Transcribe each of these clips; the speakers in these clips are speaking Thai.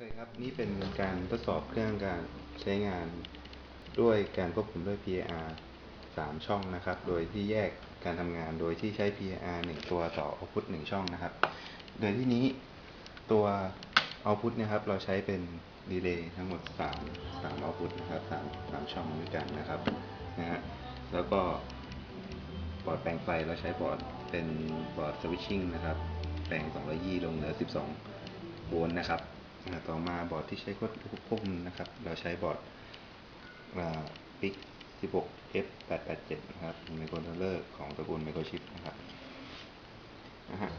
เคครับ นี่เป็นการทดสอบเครื่องการใช้งานด้วยการควบคุมด้วย PAR 3 ช่องนะครับ โดยที่แยกการทำงานโดยที่ใช้ PAR 1 ตัวต่อ output 1 ช่องนะครับ โดยที่นี้ตัว output นะครับ เราใช้เป็นดีเลย์ทั้งหมด 3 3 output นะครับ3 3ช่องด้วยกันนะครับนะฮะแล้วก็บอร์ดแปลงไฟเราใช้บอร์ดเป็นบอร์ดสวิตชิ่งนะครับ แปลง 220 ลงเหลือ 12 โวลต์นะครับ ต่อมาบอร์ดที่ใช้ควบคุมนะครับ เราใช้บอร์ดปิก 16 F 887 นะครับไมโครคอนโทรลเลอร์ของตระกูลไมโครชิปนะครับนะฮะ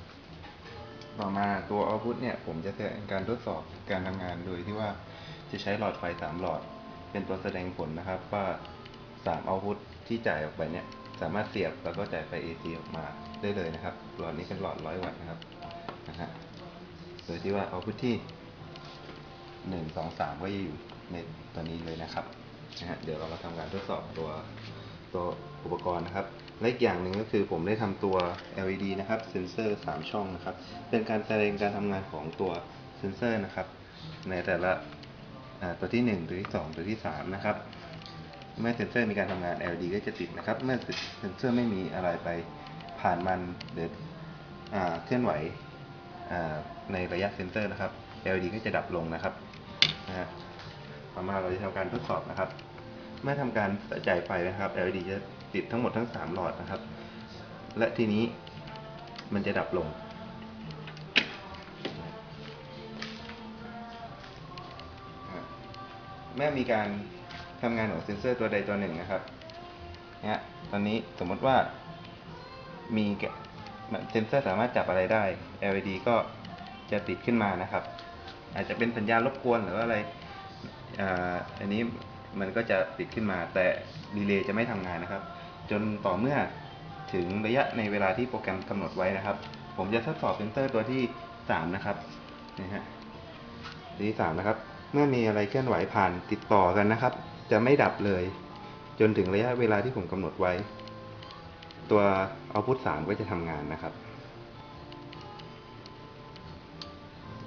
ต่อมาตัว output เนี่ย ผมจะแสดงการทดสอบการทำงานโดยที่ว่าจะใช้หลอดไฟ 3 หลอด เป็นตัวแสดงผลนะครับว่า3 output ที่จ่ายออกไปเนี่ย สามารถเสียบแล้วก็จ่ายไฟ AC ออกมาได้เลยนะครับ หลอดนี้เป็นหลอด 100 วัตต์นะครับนะฮะโดยที่ว่า output ที่ 1 2 3 ก็จะอยู่ในตัวนี้เลยนะครับนะฮะเดี๋ยวเรามาทำการทดสอบตัวตัวอุปกรณ์นะครับ และอีกอย่างหนึ่งก็คือผมได้ทำตัว LED นะครับเซนเซอร์ 3 ช่องนะครับ เป็นการแสดงการทำงานของตัวเซนเซอร์นะครับ ในแต่ละตัวที่ 1 ตัวที่ 2 ตัวที่ 3 นะครับ เมื่อเซนเซอร์มีการทำงาน LED ก็จะติดนะครับ เมื่อเซนเซอร์ไม่มีอะไรไปผ่านมันหรือเคลื่อนไหวในระยะเซนเซอร์นะครับ LED ก็จะดับลงนะครับนะฮะต่อมาเราจะทำการทดสอบนะครับ เมื่อทำการจ่ายไฟนะครับ LED จะติดทั้งหมดทั้ง 3 หลอดนะครับ และทีนี้มันจะดับลงเมื่อมีการทำงานของเซ็นเซอร์ตัวใดตัวหนึ่งนะครับนะตอนนี้สมมติว่ามีเซ็นเซอร์สามารถจับอะไรได้ LED ก็จะติดขึ้นมานะครับ อาจจะเป็นสัญญาณรบกวนหรือว่าอะไรอาอันนี้มันก็จะติดขึ้นมา แต่ดีเลย์จะไม่ทำงานนะครับ จนต่อเมื่อถึงระยะในเวลาที่โปรแกรมกำหนดไว้นะครับ ผมจะทดสอบเซนเซอร์ตัวที่ 3 นะครับนะฮะตัวที่สามนะครับ เมื่อมีอะไรเคลื่อนไหวผ่านติดต่อกันนะครับ จะไม่ดับเลย จนถึงระยะเวลาที่ผมกำหนดไว้ ตัวเอาพุทสามก็จะทำงานนะครับ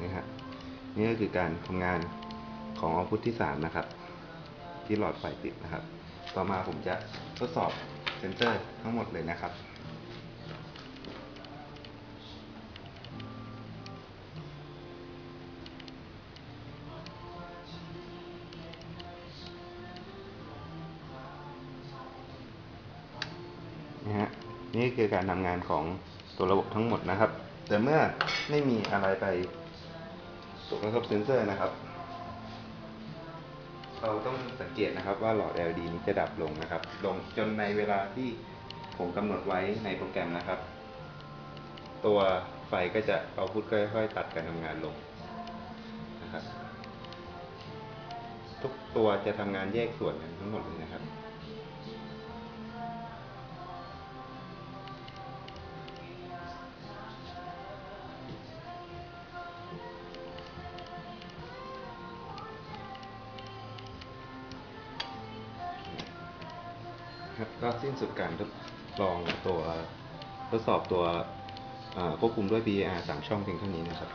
นี่ฮะ นี่ก็คือการทำงานของเอาพุทที่สามนะครับ ที่หลอดไฟติดนะครับ ต่อมาผมจะทดสอบเซนเซอร์ทั้งหมดเลยนะครับนะฮะนี่คือการทำงานของตัวระบบทั้งหมดนะครับ แต่เมื่อไม่มีอะไรไป ตกกระทบเซนเซอร์นะครับ เราต้องสังเกตนะครับว่าหลอด LED นี้จะดับลงนะครับ ลงจนในเวลาที่ผมกำหนดไว้ในโปรแกรมนะครับ ตัวไฟก็จะเอาพุทค่อยๆ ตัดการทำงานลงนะครับ ทุกตัวจะทำงานแยกส่วนกันทั้งหมดเลยนะครับ ครับ ก็สิ้นสุดการทดลองตัวทดสอบตัวควบคุมด้วย BAR 3 ช่องเพียงเท่านี้นะครับ